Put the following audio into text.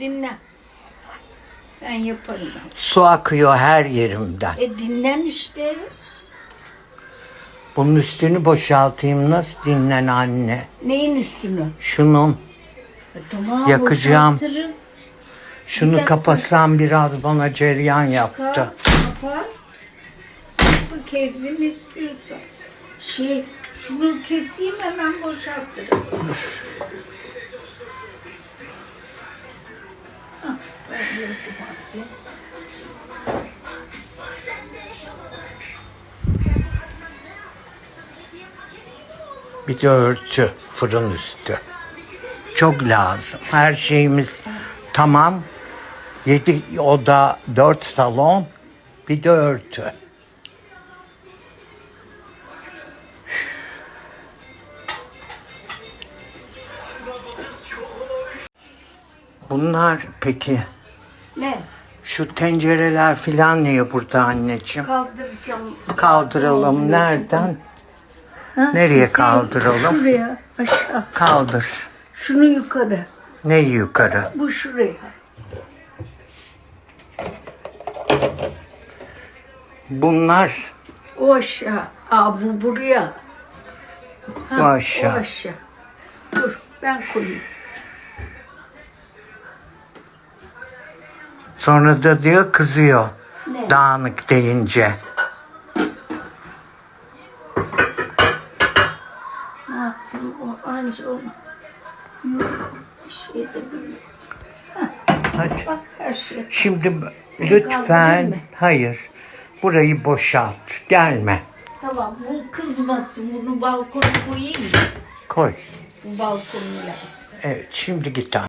dinlen. Ben yaparım. ben. Su akıyor her yerimden. E dinlen işte. Bunun üstünü boşaltayım. Nasıl dinlen anne? Neyin üstünü? Şunun. E, tamam Yakacağım. boşaltırız. Şunu dakika. kapasam biraz bana cereyan yaptı. Kapa, kapa. Nasıl keyfini istiyorsan. Şey, şunu keseyim hemen boşaltırım. Bir de örtü fırın üstü. Çok lazım. Her şeyimiz tamam. Yedi oda, dört salon, bir de örtü. Bunlar peki Ne? şu tencereler filan niye burada anneciğim? Kaldıracağım. Kaldıralım nereden? Ha? Nereye kaldıralım? Şuraya, aşağı. Kaldır. Şunu yukarı. Ne yukarı? Bu şuraya. Bunlar O aşağı. Aa bu buraya. Ha, Bu aşağı. O aşağı. Dur ben koyayım. Sonra da diyor kızıyor. Ne? Dağınık deyince. Ne yaptım o anca. Yok, Şey. Hadi. Bak her şey. Şimdi lütfen hayır. Burayı boşalt. Gelme. Tamam bu kızmasın. Bunu balkona koyayım mı? Koy. Bu balkonuna. Evet şimdi git